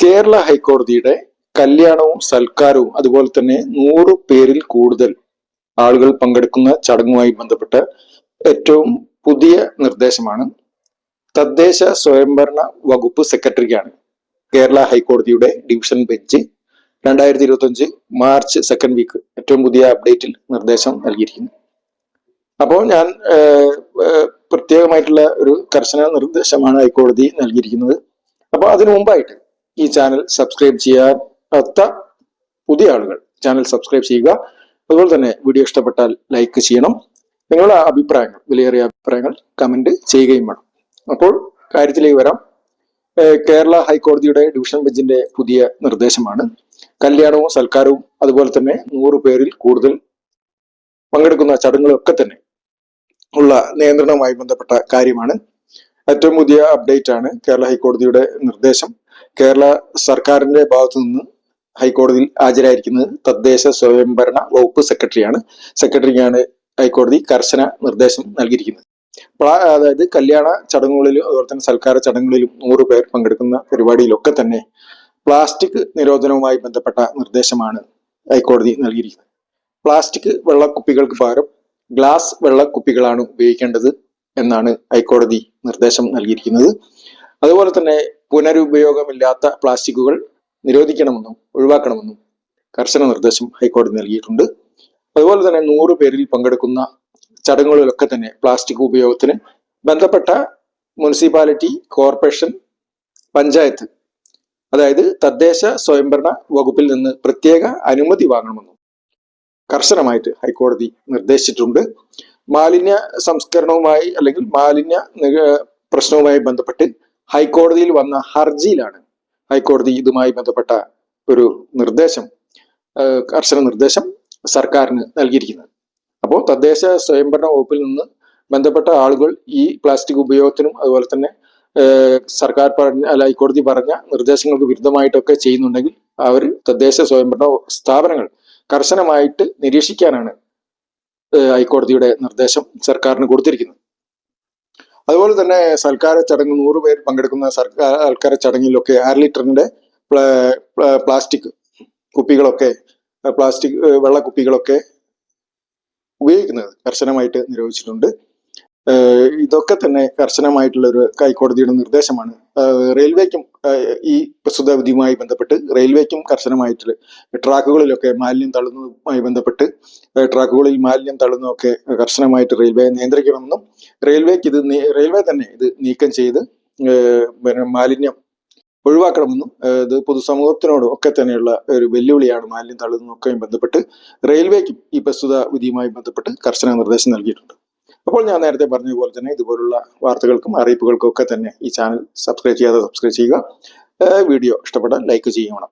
കേരള ഹൈക്കോടതിയുടെ കല്യാണവും സൽക്കാരവും അതുപോലെ തന്നെ നൂറ് പേരിൽ കൂടുതൽ ആളുകൾ പങ്കെടുക്കുന്ന ചടങ്ങുമായി ബന്ധപ്പെട്ട ഏറ്റവും പുതിയ നിർദ്ദേശമാണ്. തദ്ദേശ സ്വയംഭരണ വകുപ്പ് സെക്രട്ടറിക്കാണ് കേരള ഹൈക്കോടതിയുടെ ഡിവിഷൻ ബെഞ്ച് രണ്ടായിരത്തി ഇരുപത്തി അഞ്ച് മാർച്ച് സെക്കൻഡ് വീക്ക് ഏറ്റവും പുതിയ അപ്ഡേറ്റിൽ നിർദ്ദേശം നൽകിയിരിക്കുന്നു. അപ്പോൾ ഞാൻ പ്രത്യേകമായിട്ടുള്ള ഒരു കർശന നിർദ്ദേശമാണ് ഹൈക്കോടതി നൽകിയിരിക്കുന്നത്. അപ്പോൾ അതിനു മുമ്പായിട്ട് ഈ ചാനൽ സബ്സ്ക്രൈബ് ചെയ്യാത്ത പുതിയ ആളുകൾ ചാനൽ സബ്സ്ക്രൈബ് ചെയ്യുക. അതുപോലെ തന്നെ വീഡിയോ ഇഷ്ടപ്പെട്ടാൽ ലൈക്ക് ചെയ്യണം. നിങ്ങളുടെ അഭിപ്രായങ്ങൾ വിലയേറിയ അഭിപ്രായങ്ങൾ കമന്റ് ചെയ്യുകയും വേണം. അപ്പോൾ കാര്യത്തിലേക്ക് വരാം. കേരള ഹൈക്കോടതിയുടെ ഡിവിഷൻ ബെഞ്ചിന്റെ പുതിയ നിർദ്ദേശമാണ്. കല്യാണവും സൽക്കാരവും അതുപോലെ തന്നെ നൂറ് പേരിൽ കൂടുതൽ പങ്കെടുക്കുന്ന ചടങ്ങുകളൊക്കെ തന്നെ ഉള്ള നിയന്ത്രണവുമായി ബന്ധപ്പെട്ട കാര്യമാണ്. ഏറ്റവും പുതിയ അപ്ഡേറ്റ് ആണ് കേരള ഹൈക്കോടതിയുടെ നിർദ്ദേശം. കേരള സർക്കാരിന്റെ ഭാഗത്തു നിന്ന് ഹൈക്കോടതിയിൽ ഹാജരായിരിക്കുന്നത് തദ്ദേശ സ്വയംഭരണ വകുപ്പ് സെക്രട്ടറിയാണ്. സെക്രട്ടറിക്കാണ് ഹൈക്കോടതി കർശന നിർദ്ദേശം നൽകിയിരിക്കുന്നത്. അതായത് കല്യാണ ചടങ്ങുകളിലും അതുപോലെ തന്നെ സൽക്കാര ചടങ്ങുകളിലും നൂറ് പേർ പങ്കെടുക്കുന്ന പരിപാടിയിലൊക്കെ തന്നെ പ്ലാസ്റ്റിക് നിരോധനവുമായി ബന്ധപ്പെട്ട നിർദ്ദേശമാണ് ഹൈക്കോടതി നൽകിയിരിക്കുന്നത്. പ്ലാസ്റ്റിക് വെള്ളക്കുപ്പികൾക്ക് പകരം ഗ്ലാസ് വെള്ളക്കുപ്പികളാണ് ഉപയോഗിക്കേണ്ടത് എന്നാണ് ഹൈക്കോടതി നിർദ്ദേശം നൽകിയിരിക്കുന്നത്. അതുപോലെ തന്നെ പുനരുപയോഗമില്ലാത്ത പ്ലാസ്റ്റിക്കുകൾ നിരോധിക്കണമെന്നും ഒഴിവാക്കണമെന്നും കർശന നിർദ്ദേശം ഹൈക്കോടതി നൽകിയിട്ടുണ്ട്. അതുപോലെ തന്നെ നൂറ് പേരിൽ പങ്കെടുക്കുന്ന ചടങ്ങുകളിലൊക്കെ തന്നെ പ്ലാസ്റ്റിക് ഉപയോഗത്തിന് ബന്ധപ്പെട്ട മുനിസിപ്പാലിറ്റി കോർപ്പറേഷൻ പഞ്ചായത്ത് അതായത് തദ്ദേശ സ്വയംഭരണ വകുപ്പിൽ നിന്ന് പ്രത്യേക അനുമതി വാങ്ങണമെന്നും കർശനമായിട്ട് ഹൈക്കോടതി നിർദ്ദേശിച്ചിട്ടുണ്ട്. മാലിന്യ സംസ്കരണവുമായി അല്ലെങ്കിൽ മാലിന്യ പ്രശ്നവുമായി ബന്ധപ്പെട്ട് ഹൈക്കോടതിയിൽ വന്ന ഹർജിയിലാണ് ഹൈക്കോടതി ഇതുമായി ബന്ധപ്പെട്ട ഒരു നിർദ്ദേശം കർശന നിർദ്ദേശം സർക്കാരിന് നൽകിയിരിക്കുന്നത്. അപ്പോൾ തദ്ദേശ സ്വയംഭരണ വകുപ്പിൽ നിന്ന് ബന്ധപ്പെട്ട ആളുകൾ ഈ പ്ലാസ്റ്റിക് ഉപയോഗത്തിനും അതുപോലെ തന്നെ സർക്കാർ പറഞ്ഞ അല്ല ഹൈക്കോടതി പറഞ്ഞ നിർദ്ദേശങ്ങൾക്ക് വിരുദ്ധമായിട്ടൊക്കെ ചെയ്യുന്നുണ്ടെങ്കിൽ അവർ തദ്ദേശ സ്വയംഭരണ സ്ഥാപനങ്ങൾ കർശനമായിട്ട് നിരീക്ഷിക്കാനാണ് ഹൈക്കോടതിയുടെ നിർദ്ദേശം സർക്കാരിന് കൊടുത്തിരിക്കുന്നത്. അതുപോലെ തന്നെ സൽക്കാര ചടങ്ങ് നൂറ് പേർ പങ്കെടുക്കുന്ന സർക്കാർ സൽക്കാര ചടങ്ങിലൊക്കെ അര ലിറ്ററിന്റെ പ്ല- പ്ല- പ്ലാസ്റ്റിക് കുപ്പികളൊക്കെ പ്ലാസ്റ്റിക് വെള്ള കുപ്പികളൊക്കെ ഉപയോഗിക്കുന്നത് കർശനമായിട്ട് നിരോധിച്ചിട്ടുണ്ട്. ഇതൊക്കെ തന്നെ കർശനമായിട്ടുള്ള ഒരു ഹൈക്കോടതിയുടെ നിർദ്ദേശമാണ് റെയിൽവേക്കും ഈ പ്രസ്തുത വിധിയുമായി ബന്ധപ്പെട്ട് റെയിൽവേക്കും കർശനമായിട്ടുള്ള ട്രാക്കുകളിലൊക്കെ മാലിന്യം തള്ളുന്നതുമായി ബന്ധപ്പെട്ട് ട്രാക്കുകളിൽ മാലിന്യം തള്ളുന്നതൊക്കെ കർശനമായിട്ട് റെയിൽവേ നിയന്ത്രിക്കണമെന്നും റെയിൽവേക്ക് ഇത് റെയിൽവേ തന്നെ ഇത് നീക്കം ചെയ്ത് പിന്നെ മാലിന്യം ഒഴിവാക്കണമെന്നും ഇത് പൊതുസമൂഹത്തിനോടും ഒക്കെ തന്നെയുള്ള ഒരു വെല്ലുവിളിയാണ് മാലിന്യം തള്ളുന്നതൊക്കെ ബന്ധപ്പെട്ട് റെയിൽവേക്കും ഈ പ്രസ്തുത വിധിയുമായി ബന്ധപ്പെട്ട് കർശന നിർദ്ദേശം നൽകിയിട്ടുണ്ട്. അപ്പോൾ ഞാൻ നേരത്തെ പറഞ്ഞതുപോലെ പോലെ തന്നെ ഇതുപോലുള്ള വാർത്തകൾക്കും അറിയിപ്പുകൾക്കും ഒക്കെ തന്നെ ഈ ചാനൽ സബ്സ്ക്രൈബ് ചെയ്യാതെ സബ്സ്ക്രൈബ് ചെയ്യുക. വീഡിയോ ഇഷ്ടപ്പെട്ടാൽ ലൈക്ക് ചെയ്യണം